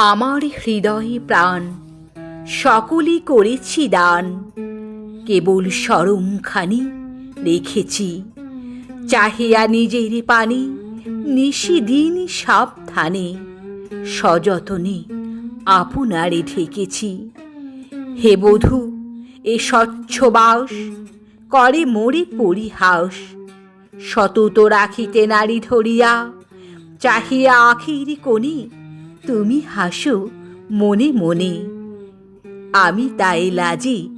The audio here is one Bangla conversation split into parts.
আমার হৃদয়ে প্রাণ, সকলই করেছি দান। কেবল সরমখানি রেখেছি, চাহিয়া নিজের পানি, নিশিদিন সাবধানে, সযতনে আপনারে ঢেকেছি। হে বধূ, এ স্বচ্ছ বাস করে মোরে পরিহাস, সতত রাখিতে নারী ধরিয়া, চাহিয়া আখির কোণে তুমি হাসো মনে মনে। আমি তাই লাজি,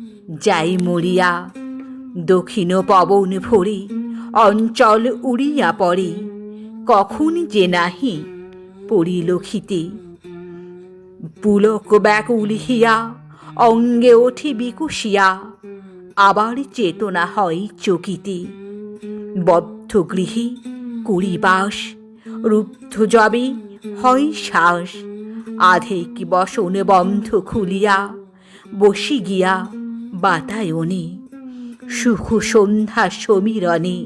যাই মরিয়া। দক্ষিণ পবন ভরে অঞ্চল উড়িয়া পড়ে। কখন যে নাহি পরিলক্ষিতে পুলক ব্যাকুল হিয়া, অঙ্গে ওঠে বিকুশিয়া। আবার চেতনা হয় চকিতে। বদ্ধ গৃহে কুড়িবাস রুদ্ধ জবে হয় শ্বাস। আধেক বসনে বন্ধ খুলিয়া, বসি গিয়া বাতায়নে। সুখ সন্ধ্যা সমীরণে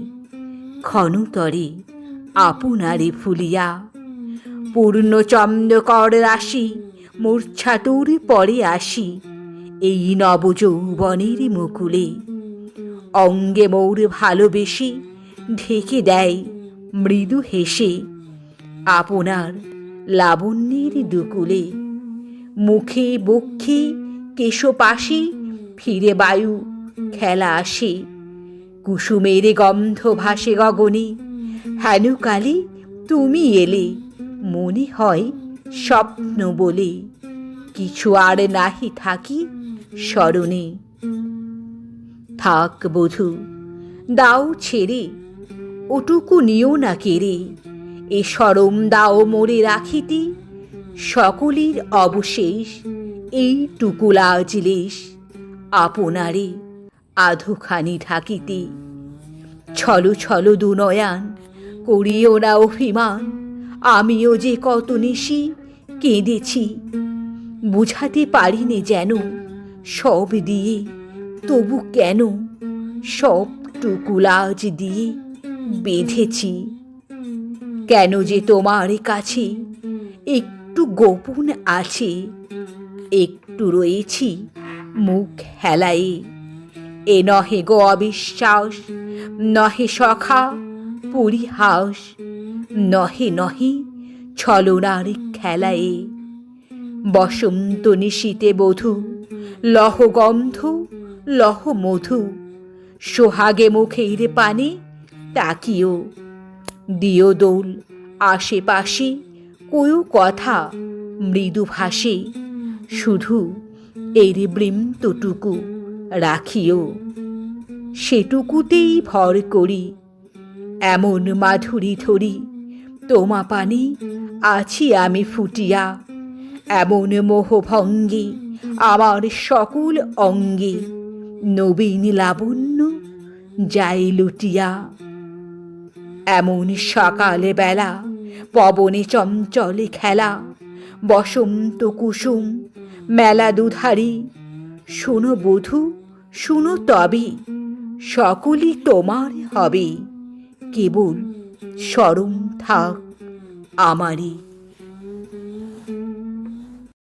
ক্ষণতরে আপনারে ফুলিয়া পূর্ণ চন্দ্রকর রাশি মূর্ছাতুর পরে আসি এই নবযৌবনের মুকুলে। অঙ্গে মৌর ভালোবেসে ঢেকে দেয় মৃদু হেসে, আপনার লাবণ্যের দুকুলে। মুখে বক্ষে কেশপাশে ফিরে বায়ু খেলা আসে। কুসুমের গন্ধ ভাসে গগনে। হেনুকালে তুমি এলে, মনে হয় স্বপ্ন বলে। কিছু আর নাহি থাকি স্মরণে। থাক বধূ, দাও ছেড়ে, ওটুকু নিও না কেড়ে। এ সরম দাও মোরে রাখিতে, সকলের অবশেষ এইটুকু লাজলেশ আপনারে আধোখানি ঢাকিতে। ছলো ছলো দুনয়ান, করিও না অভিমান, আমিও যে কত নিশি কেঁদেছি। বুঝাতে পারিনে যেন সব দিয়ে, তবু কেন সবটুকু লাজ দিয়ে বেঁধেছি। কেন যে তোমার কাছে একটু গোপন আছে? একটু রয়েছি মুখ হেলায়ে এ নহে গো অবিশ্বাস, নহে সখা পরিহাস, নহে নহে ছলনার খেলায়ে। বসন্ত নিশীতে বধূ, লহ গন্ধ, লহ মধু, সোহাগে মুখের পানে তাকিও। দিও দোল। আশেপাশে কয়ু কথা মৃদু ভাসে শুধু এর বৃন্তটুকু রাখিও। সেটুকুতেই ভর করি। এমন মাধুরী ধরি, তোমা পানে আছি আমি ফুটিয়া। এমন মোহভঙ্গে আমার সকল অঙ্গে। নবীন লাবণ্য, যাই লুটিয়া। এমন সকালে বেলা, পবনে চঞ্চলে খেলা, বসন্ত কুসুম, মেলা দুধারি। শুনো বধু, শুনো তবে, সকলই তোমার হবে। কেবল স্মরণ থাক আমারই।